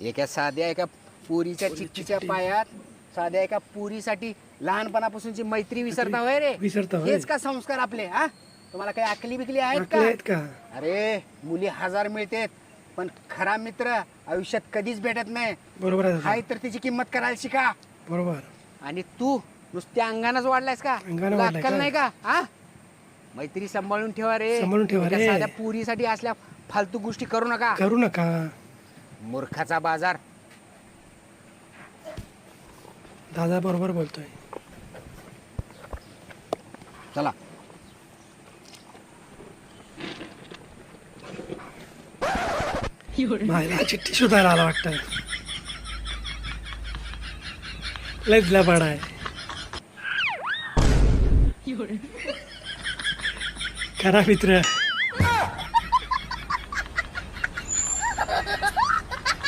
एका साध्या एका पुरीच्या चिठ्ठीच्या पायात साध्या एका पुरीसाठी लहानपणापासूनची मैत्री विसरता होय रे. विसरता होय. हेच का संस्कार आपले हा? तुम्हाला काही अकली बिकली आहेत का? आहेत का? अरे मुली हजार मिळतेत पण खरा मित्र आयुष्यात कधीच भेटत नाही. बरोबर आहे दादा. हाय तर तिची किंमत करायला शिका. बरोबर. आणि तू नुसत्या अंगानच वाढलायस का? अंगानं तुला वाढलाय अक्कल का? नाही का? हा? मैत्री सांभाळून ठेवा रे. सांभाळून ठेवा एका रे. साध्या पुरीसाठी असल्या फालतू गोष्टी करू नका. करू नका. मूर्खाचा बाजार. दादा बरोबर बोलतोय. चला. मायला चिठ्ठी शोधायला आला वाटत. लय लबाड आहे. खरा मित्र.